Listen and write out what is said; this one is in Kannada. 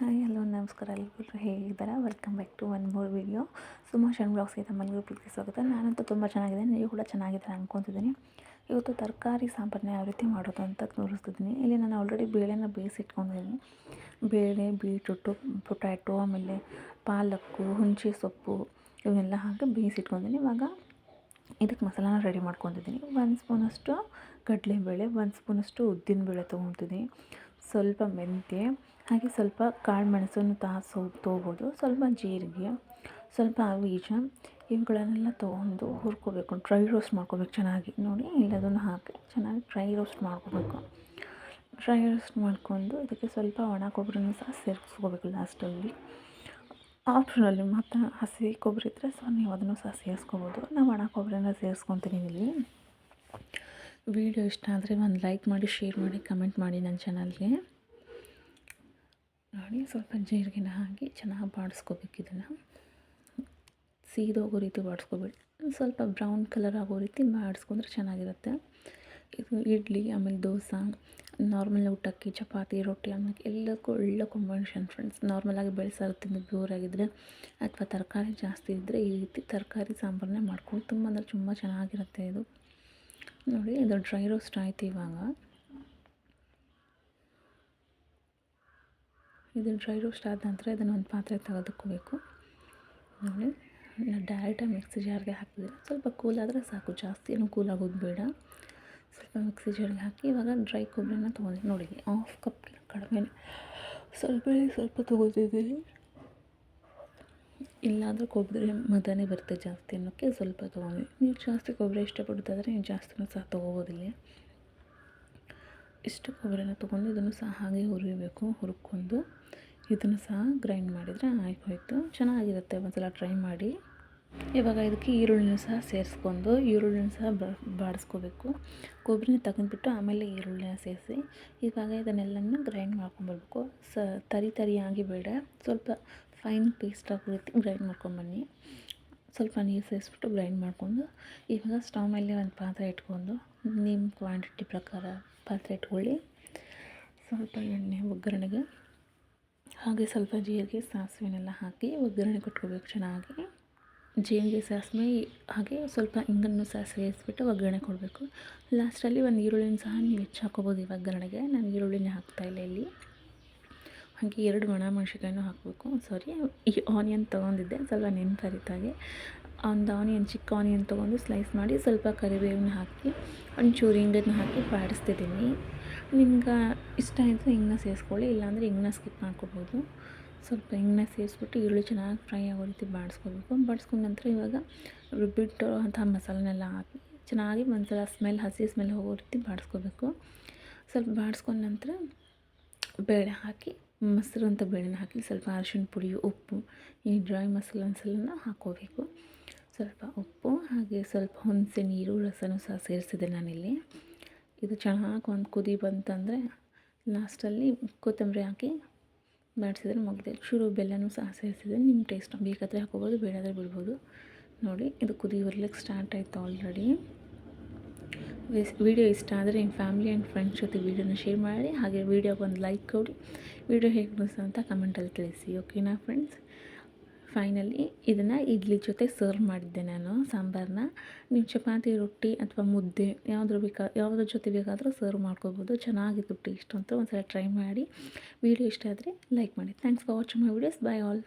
ಹಾಯ್, ಹಲೋ, ನಮಸ್ಕಾರ ಎಲ್ಲರೂ ಹೇಗಿದ್ದಾರೆ welcome back to one more video ಸುಮೋಷನ್ ಬ್ಲಾಗ್ಸ್ಗೆ ತಮ್ಮಲ್ಲಿಗೂ ಪ್ರೀತಿ ಸ್ವಾಗತ. ನಾನಂತೂ ತುಂಬ ಚೆನ್ನಾಗಿದೆ. ನೀವು ಕೂಡ ಚೆನ್ನಾಗಿದ್ದಾರೆ ಅಂದ್ಕೊತಿದ್ದೀನಿ ಇವತ್ತು ತರಕಾರಿ ಸಾಂಬಾರನ್ನ ಯಾವ ರೀತಿ ಮಾಡೋದು ಅಂತ ತೋರಿಸ್ತಿದ್ದೀನಿ. ಇಲ್ಲಿ ನಾನು ಆಲ್ರೆಡಿ ಬೇಳೆನ ಬೇಯಿಸಿಟ್ಕೊಂಡಿದ್ದೀನಿ ಬೇಳೆ ಬೀಟ್ರೂಟು ಪೊಟ್ಯಾಟೊ ಆಮೇಲೆ ಪಾಲಕ್ಕು, ಹುಣಸೆ ಸೊಪ್ಪು ಇವನ್ನೆಲ್ಲ ಹಾಕಿ ಬೇಯಿಸಿಟ್ಕೊಂಡಿದ್ದೀನಿ ಇವಾಗ ಇದಕ್ಕೆ ಮಸಾಲಾನ ರೆಡಿ ಮಾಡ್ಕೊತಿದ್ದೀನಿ ಒಂದು ಸ್ಪೂನಷ್ಟು ಕಡಲೆಬೇಳೆ ಒಂದು ಸ್ಪೂನಷ್ಟು ಉದ್ದಿನಬೇಳೆ ತೊಗೊತಿದ್ದೀನಿ. ಸ್ವಲ್ಪ ಮೆಂತ್ಯ ಹಾಗೆ ಸ್ವಲ್ಪ ಕಾಳು ಮೆಣಸನ್ನು ಸೋ ತೊಗೋಬೋದು ಸ್ವಲ್ಪ ಜೀರಿಗೆ, ಸ್ವಲ್ಪ ಬೀಜ ಇವುಗಳನ್ನೆಲ್ಲ ತೊಗೊಂಡು ಹುರ್ಕೋಬೇಕು. ಡ್ರೈ ರೋಸ್ಟ್ ಮಾಡ್ಕೋಬೇಕು ಚೆನ್ನಾಗಿ. ನೋಡಿ ಇಲ್ಲದನ್ನು ಹಾಕಿ ಚೆನ್ನಾಗಿ ಡ್ರೈ ರೋಸ್ಟ್ ಮಾಡ್ಕೋಬೇಕು. ಡ್ರೈ ರೋಸ್ಟ್ ಮಾಡ್ಕೊಂಡು ಇದಕ್ಕೆ ಸ್ವಲ್ಪ ಒಣ ಕೊಬ್ಬರಿನೂ ಸಹ ಸೇರಿಸ್ಕೋಬೇಕು ಲಾಸ್ಟಲ್ಲಿ ಆಪ್ಷನಲ್ಲಿ ಮತ್ತು ಹಸಿ ಕೊಬ್ಬರಿ ಇದ್ದರೆ ಸೊ ನೀವು ಅದನ್ನು ಸಹ ಸೇರಿಸ್ಕೋಬೋದು. ನಾವು ಒಣ ಕೊಬ್ಬರಿನ ಸೇರಿಸ್ಕೊತೀನಿ ಇಲ್ಲಿ. ವಿಡಿಯೋ ಇಷ್ಟ ಆದರೆ ಒಂದು ಲೈಕ್ ಮಾಡಿ ಶೇರ್ ಮಾಡಿ ಕಮೆಂಟ್ ಮಾಡಿ ನನ್ನ ಚಾನಲ್ಗೆ ನೋಡಿ, ಸ್ವಲ್ಪ ಜೀರಿಗೆನ ಹಾಕಿ ಚೆನ್ನಾಗಿ ಬಾಡಿಸ್ಕೋಬೇಕು ಇದನ್ನು. ಸೀದೋಗೋ ರೀತಿ ಬಾಡಿಸ್ಕೋಬೇಡಿ. ಸ್ವಲ್ಪ ಬ್ರೌನ್ ಕಲರ್ ಆಗೋ ರೀತಿ ಮಾಡಿಸ್ಕೊಂಡ್ರೆ ಚೆನ್ನಾಗಿರುತ್ತೆ. ಇದು ಇಡ್ಲಿ, ಆಮೇಲೆ ದೋಸೆ, ನಾರ್ಮಲ್ ಊಟಕ್ಕೆ ಚಪಾತಿ, ರೊಟ್ಟಿ ಅನ್ನಕ್ಕೆ ಎಲ್ಲಕ್ಕೂ ಒಳ್ಳೆ ಕಾಂಬಿನೇಷನ್ ಫ್ರೆಂಡ್ಸ್ ನಾರ್ಮಲಾಗಿ ಬೆಳೆಸಾರು ತಿಂದು ಬ್ಯೂರಾಗಿದ್ದರೆ ಅಥವಾ ತರಕಾರಿ ಜಾಸ್ತಿ ಇದ್ದರೆ ಈ ರೀತಿ ತರಕಾರಿ ಸಾಂಬಾರನ್ನೇ ಮಾಡ್ಕೊಂಡು ತುಂಬ ಅಂದರೆ ತುಂಬ ಚೆನ್ನಾಗಿರುತ್ತೆ ಇದು. ನೋಡಿ, ಇದು ಡ್ರೈ ರೋಸ್ಟ್ ಆಯಿತು ಇವಾಗ. ಇದು ಡ್ರೈ ರೋಸ್ಟ್ ಆದ ನಂತರ ಇದನ್ನು ಒಂದು ಪಾತ್ರೆ ತೆಗೆದುಕೋಬೇಕು. ನೋಡಿ ನಾನು ಡೈರೆಕ್ಟಾಗಿ ಮಿಕ್ಸಿ ಜಾರ್ಗೆ ಹಾಕಿದ್ರೆ ಸ್ವಲ್ಪ ಕೂಲ್ ಆದರೆ ಸಾಕು, ಜಾಸ್ತಿ ಏನು ಕೂಲ್ ಆಗೋದು ಬೇಡ. ಸ್ವಲ್ಪ ಮಿಕ್ಸಿ ಜಾರ್ಗೆ ಹಾಕಿ ಇವಾಗ ಡ್ರೈ ಕೊಬ್ಬರಿನ ತೊಗೊಂಡು ನೋಡಿ ಹಾಫ್ ಕಪ್ ಕಡಿಮೆ. ಸ್ವಲ್ಪ ಸ್ವಲ್ಪ ತೊಗೋತಿದ್ದೀನಿ ಇಲ್ಲಾಂದರೆ ಕೊಬ್ಬರಿ ಮದನೇ ಬರುತ್ತೆ ಜಾಸ್ತಿ ಅನ್ನೋಕ್ಕೆ ಸ್ವಲ್ಪ ತೊಗೊಂಡು ನೀವು ಜಾಸ್ತಿ ಕೊಬ್ಬರಿ ಇಷ್ಟಪಡ್ತಾಯಿದ್ರೆ ನೀವು ಜಾಸ್ತಿನೂ ಸಹ ತೊಗೋಬೋದಿಲ್ಲ. ಇಷ್ಟು ಕೊಬ್ಬರಿನ ತೊಗೊಂಡು ಇದನ್ನು ಸಹ ಹಾಗೆ ಹುರಿಬೇಕು, ಹುರ್ಕೊಂಡು ಇದನ್ನು ಸಹ ಗ್ರೈಂಡ್ ಮಾಡಿದರೆ ಆಯ್ತು ಚೆನ್ನಾಗಿರುತ್ತೆ ಒಂದ್ಸಲ ಟ್ರೈ ಮಾಡಿ. ಇವಾಗ ಇದಕ್ಕೆ ಈರುಳ್ಳಿನ ಸಹ ಸೇರಿಸ್ಕೊಂಡು ಈರುಳ್ಳಿನ ಸಹ ಬಾಡಿಸ್ಕೋಬೇಕು. ಕೊಬ್ಬರಿನ ತಗೊಂಡ್ಬಿಟ್ಟು ಆಮೇಲೆ ಈರುಳ್ಳಿನ ಸೇರಿಸಿ ಇವಾಗ ಇದನ್ನೆಲ್ಲನೂ ಗ್ರೈಂಡ್ ಮಾಡ್ಕೊಂಬರ್ಬೇಕು ಸ, ತರಿ ತರಿಯಾಗಿ ಬೇಡ, ಸ್ವಲ್ಪ ಫೈನ್ ಪೇಸ್ಟ್ ಆಗೋ ರೀತಿ ಗ್ರೈಂಡ್ ಮಾಡ್ಕೊಂಬನ್ನಿ ಸ್ವಲ್ಪ ನೀರು ಸೇರಿಸ್ಬಿಟ್ಟು ಗ್ರೈಂಡ್ ಮಾಡಿಕೊಂಡು ಇವಾಗ ಸ್ಟವ್ ಮೇಲೆ ಒಂದು ಪಾತ್ರೆ ಇಟ್ಕೊಂಡು ನಿಮ್ಮ ಕ್ವಾಂಟಿಟಿ ಪ್ರಕಾರ ಪಾತ್ರೆ ಇಟ್ಕೊಳ್ಳಿ. ಸ್ವಲ್ಪ ಎಣ್ಣೆ, ಒಗ್ಗರಣೆಗೆ, ಹಾಗೆ ಸ್ವಲ್ಪ ಜೀರಿಗೆ, ಸಾಸಿವೆನೆಲ್ಲ ಹಾಕಿ ಒಗ್ಗರಣೆ ಕೊಟ್ಕೋಬೇಕು ಚೆನ್ನಾಗಿ. ಜೀರಿಗೆ, ಸಾಸಿವೆ, ಹಾಗೆ ಸ್ವಲ್ಪ ಇಂಗನ್ನು ಸಾಸಿವೆ ಸೇರಿಸ್ಬಿಟ್ಟು ಒಗ್ಗರಣೆ ಕೊಡಬೇಕು. ಲಾಸ್ಟಲ್ಲಿ ಒಂದು ಈರುಳ್ಳಿನ ಸಹ ನೀವು ಹೆಚ್ಚು ಹಾಕೋಬೋದು ಈ ಒಗ್ಗರಣೆಗೆ. ನಾನು ಈರುಳ್ಳಿನ ಹಾಕ್ತಾಯಿಲ್ಲ ಇಲ್ಲಿ. ಹಾಗೆ ಎರಡು ಒಣ ಮೆಣಸಿನ್ಕಾಯಿನೂ ಹಾಕಬೇಕು. ಸಾರಿ ಈ ಆನಿಯನ್ ತೊಗೊಂಡಿದ್ದೆ, ಸ್ವಲ್ಪ ನೆನ್ಪರಿತಾಗೆ ಒಂದು ಆನಿಯನ್ ಚಿಕ್ಕ ಆನಿಯನ್ ತೊಗೊಂಡು ಸ್ಲೈಸ್ ಮಾಡಿ ಸ್ವಲ್ಪ ಕರಿಬೇವನ್ನ ಹಾಕಿ, ಒಂಚೂರು ಹಿಂಗನ್ನು ಹಾಕಿ ಬಾಡಿಸ್ತಿದ್ದೀನಿ ನಿಮ್ಗೆ ಇಷ್ಟ ಇದ್ದರೆ ಹಿಂಗನ್ನ ಸೇರಿಸ್ಕೊಳ್ಳಿ, ಇಲ್ಲಾಂದರೆ ಹಿಂಗನ್ನ ಸ್ಕಿಪ್ ಮಾಡ್ಕೋಬೋದು. ಸ್ವಲ್ಪ ಹಿಂಗನ್ನ ಸೇರಿಸ್ಬಿಟ್ಟು ಈರುಳ್ಳಿ ಚೆನ್ನಾಗಿ ಫ್ರೈ ಆಗೋ ರೀತಿ ಬಾಡಿಸ್ಕೋಬೇಕು. ಬಾಡಿಸ್ಕೊಂಡ ನಂತರ ಇವಾಗ ರುಬ್ಬಿಟ್ಟು ಅಂಥ ಮಸಾಲನೆಲ್ಲ ಹಾಕಿ ಚೆನ್ನಾಗಿ ಒಂದ್ಸಲ ಸ್ಮೆಲ್ ಹಸಿ ಸ್ಮೆಲ್ ಹೋಗೋ ರೀತಿ ಬಾಡಿಸ್ಕೋಬೇಕು. ಸ್ವಲ್ಪ ಬಾಡಿಸ್ಕೊಂಡ ನಂತರ ಬೇಳೆ ಹಾಕಿ ಮೊಸರು ಅಂತ ಬೇಳೆನ ಹಾಕಿ ಸ್ವಲ್ಪ ಅರಿಶಿನ ಪುಡಿ, ಉಪ್ಪು, ಈ ಡ್ರೈ ಮಸಾಲೆ ಮಸಾಲನ್ನ ಹಾಕ್ಕೋಬೇಕು ಸ್ವಲ್ಪ ಉಪ್ಪು ಹಾಗೆ ಸ್ವಲ್ಪ ಹುಣಸೆ ನೀರು, ರಸನೂ ಸಹ ಸೇರಿಸಿದೆ ನಾನಿಲ್ಲಿ. ಇದು ಚೆನ್ನಾಗಿ ಒಂದು ಕುದಿ ಬಂತಂದರೆ ಲಾಸ್ಟಲ್ಲಿ ಕೊತ್ತಂಬರಿ ಹಾಕಿ ಬಾಡಿಸಿದ್ರೆ ಮುಗಿದೆ ಶುರು ಬೆಲ್ಲನೂ ಸಹ ಸೇರಿಸಿದೆ. ನಿಮ್ಮ ಟೇಸ್ಟ್, ಬೇಕಾದರೆ ಹಾಕೋಬೋದು, ಬೇಡಾದರೆ ಬಿಡ್ಬೋದು. ನೋಡಿ, ಇದು ಕುದಿ ಬರ್ಲಿಕ್ಕೆ ಸ್ಟಾರ್ಟ್ ಆಯಿತು ಆಲ್ರೆಡಿ ವಿಡಿಯೋ ಇಷ್ಟ ಆದರೆ ನಿಮ್ಮ ಫ್ಯಾಮಿಲಿ ಆ್ಯಂಡ್ ಫ್ರೆಂಡ್ಸ್ ಜೊತೆ ವೀಡಿಯೋನ ಶೇರ್ ಮಾಡಿ, ಹಾಗೆ ವೀಡಿಯೋಗೆ ಒಂದು ಲೈಕ್ ಕೊಡಿ. ವಿಡಿಯೋ ಹೇಗೆ ಅನಿಸ್ತು ಅಂತ ಕಮೆಂಟಲ್ಲಿ ತಿಳಿಸಿ, ಓಕೆನಾ ಫ್ರೆಂಡ್ಸ್? ಫೈನಲಿ, ಇದನ್ನು ಇಡ್ಲಿ ಜೊತೆ ಸರ್ವ್ ಮಾಡಿದ್ದೆ ನಾನು, ಸಾಂಬಾರನ್ನ. ನೀವು ಚಪಾತಿ, ರೊಟ್ಟಿ ಅಥವಾ ಮುದ್ದೆ ಯಾವುದ್ರ ಬೇಕಾ, ಯಾವುದ್ರ ಜೊತೆ ಬೇಕಾದರೂ ಸರ್ವ್ ಮಾಡ್ಕೋಬೋದು. ಚೆನ್ನಾಗಿತ್ತು ಟೇಸ್ಟ್ ಅಂತ ಒಂದು ಸಲ ಟ್ರೈ ಮಾಡಿ. ವಿಡಿಯೋ ಇಷ್ಟ ಆದರೆ ಲೈಕ್ ಮಾಡಿ. Thanks for watching my videos. Bye all.